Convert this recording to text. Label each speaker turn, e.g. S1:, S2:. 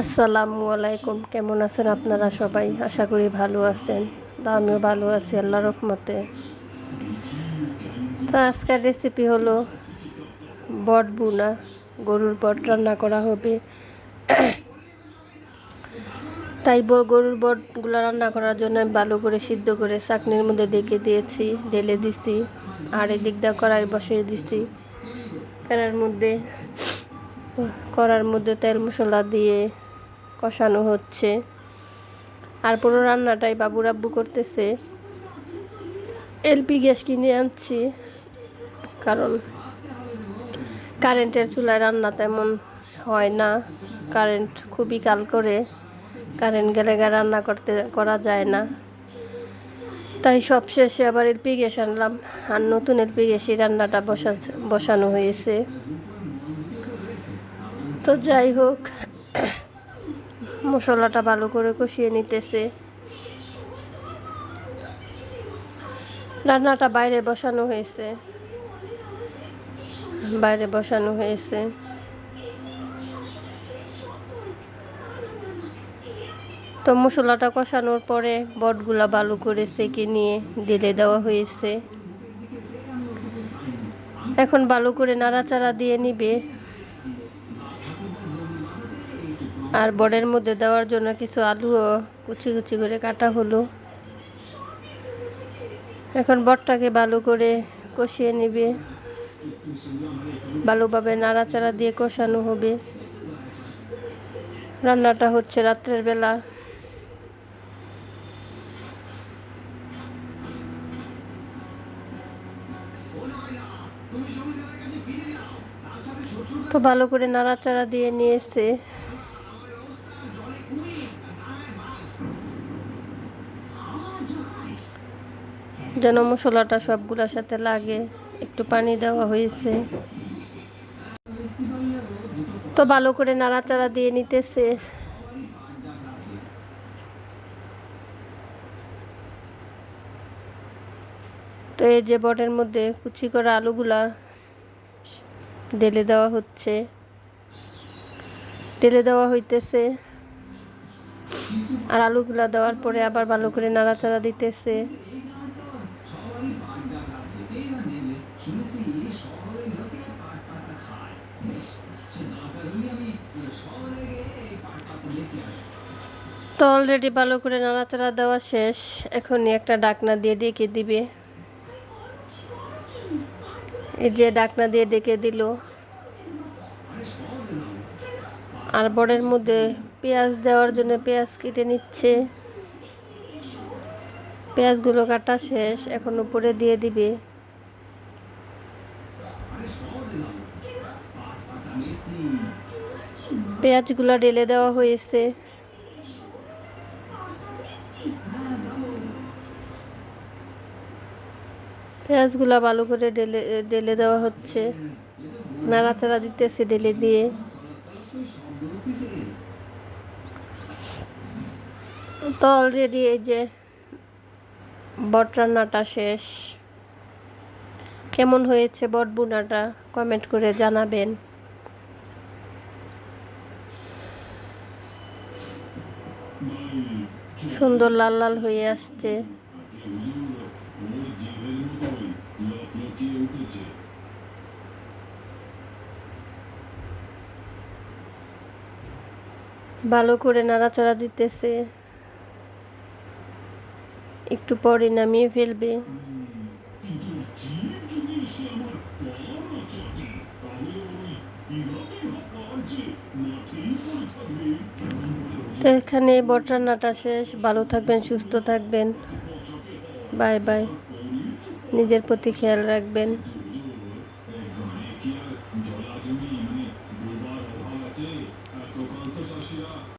S1: আসসালামু আলাইকুম। কেমন আছেন আপনারা সবাই? আশা করি ভালো আছেন। তো আমিও ভালো আছি আল্লাহ রহমতে। তো আজকের রেসিপি হলো বট বুনা গরুর বট রান্না করা হবে। তাই গরুর বটগুলো রান্না করার জন্য আমি ভালো করে সিদ্ধ করে চাকনির মধ্যে ডেকে দিয়েছি, ঢেলে দিছি। আর এদিক দিয়ে কড়াই বসিয়ে দিছি। কড়ার মধ্যে কড়ার মধ্যে তেল মশলা দিয়ে কষানো হচ্ছে। আর পুরো রান্নাটাই বাবু রাব্বু করতেছে। এলপি গ্যাস কিনে আনছি, কারণ কারেন্টের চুলায় রান্না তেমন হয় না। কারেন্ট খুবই কাল করে, কারেন্ট গেলে রান্না করতে, করা যায় না। তাই সব শেষে আবার এলপি গ্যাস আনলাম, আর নতুন এলপি গ্যাসই রান্নাটা বসা, বসানো হয়েছে। তো যাই হোক মশলাটা ভালো করে কষিয়ে নিতেছে। রান্নাটা বাইরে বসানো হয়েছে। বাইরে বসানো হয়েছে। তো মশলাটা কষানোর পরে বটগুলা ভালো করে সেকে নিয়ে ঢেলে দেওয়া হয়েছে। এখন ভালো করে নাড়াচাড়া দিয়ে নিবে। আর বড়ের মধ্যে দেওয়ার জন্য কিছু আলুও কুচি কুচি করে কাটা হলো। এখন বটটাকে ভালো করে কষিয়ে নেবে। ভালোভাবে নাড়াচাড়া দিয়ে কষানো হবে। রান্নাটা হচ্ছে রাত্রের বেলা। তো ভালো করে নাড়াচাড়া দিয়ে নিয়ে এসছে যেন মশলাটা সবগুলোর সাথে লাগে, একটু পানি দেওয়া হয়েছে। তো ভালো করে নাড়াচাড়া দিয়ে নিতেছে। তো এই যে বটের মধ্যে কুচি করা আলুগুলা ঢেলে দেওয়া হচ্ছে। ঢেলে দেওয়া হইতেছে। আর আলুগুলা দেওয়ার পরে আবার ভালো করে নাড়াচাড়া দিতেছে। তো অলরেডি ভালো করে নাড়াচাড়া দেওয়া শেষ। এখনই একটা ডাকনা দিয়ে ডেকে দিবে। এই যে ডাকনা দিয়ে ডেকে দিল। আর বড়ের মধ্যে পেঁয়াজ দেওয়ার জন্য পেঁয়াজ কেটে নিচ্ছে। পেঁয়াজগুলো কাটা শেষ, এখন উপরে দিয়ে দিবে। পেঁয়াজগুলো ঢেলে দেওয়া হয়েছে। পেঁয়াজগুলো ভালো করে ঢেলে ঢেলে দেওয়া হচ্ছে। নাড়াচাড়া দিতেছে ঢেলে দিয়ে। তো অলরেডি এই যে বট রান্নাটা শেষ। কেমন হয়েছে বট বুনাটা কমেন্ট করে জানাবেন। সুন্দর লাল লাল হয়ে আসছে। ভালো করে নাড়াচাড়া দিতেছে। একটু পরে নামিয়ে ফেলবে। তো এখানে বট রান্নাটা শেষ। ভালো থাকবেন, সুস্থ থাকবেন। Bye bye. নিজের প্রতি খেয়াল রাখবেন।